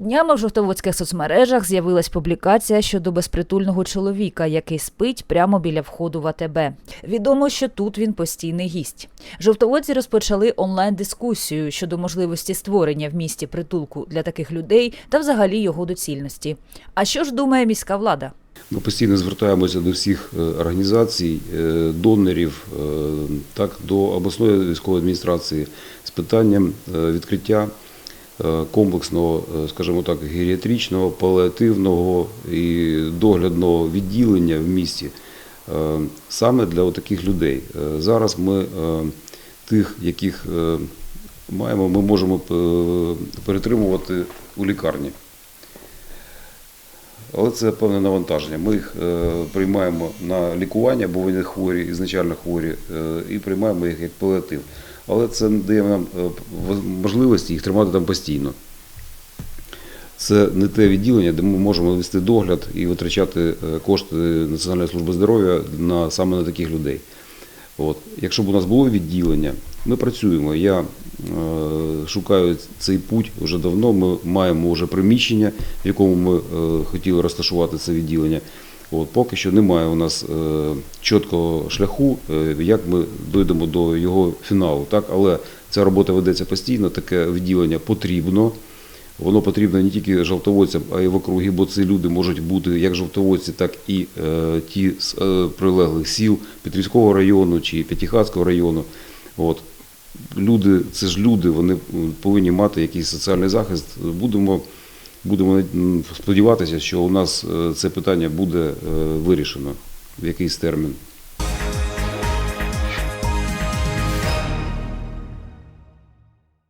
Днями в жовтоводських соцмережах з'явилась публікація щодо безпритульного чоловіка, який спить прямо біля входу в АТБ. Відомо, що тут він постійний гість. Жовтоводці розпочали онлайн-дискусію щодо можливості створення в місті притулку для таких людей та взагалі його доцільності. А що ж думає міська влада? Ми постійно звертаємося до всіх е, організацій, е, донорів, е, так до обласної військової адміністрації з питанням відкриття комплексного, е, скажімо так, геріатричного, паліативного і доглядного відділення в місті е, саме для таких людей. Е, Зараз ми е, тих, яких е, маємо, ми можемо е, перетримувати у лікарні. Але це певне навантаження. Ми їх е, приймаємо на лікування, бо вони хворі, ізначально хворі, е, і приймаємо їх як паліатив. Але це дає нам е, можливості їх тримати там постійно. Це не те відділення, де ми можемо вести догляд і витрачати е, кошти Національної служби здоров'я на саме на таких людей. От. Якщо б у нас було відділення, ми працюємо. Я е, шукаю цей путь вже давно. Ми маємо вже приміщення, в якому ми е, хотіли розташувати це відділення. От, поки що немає у нас е, чіткого шляху, е, як ми дійдемо до його фіналу. Так? Але ця робота ведеться постійно, таке відділення потрібно. Воно потрібно не тільки жовтоводцям, а й в округі, бо ці люди можуть бути як жовтоводці, так і е, ті з е, прилеглих сіл Петрівського району чи П'ятихатського району. От. Люди, це ж люди, вони повинні мати якийсь соціальний захист. Будемо, будемо сподіватися, що у нас е, це питання буде е, вирішено в якийсь термін.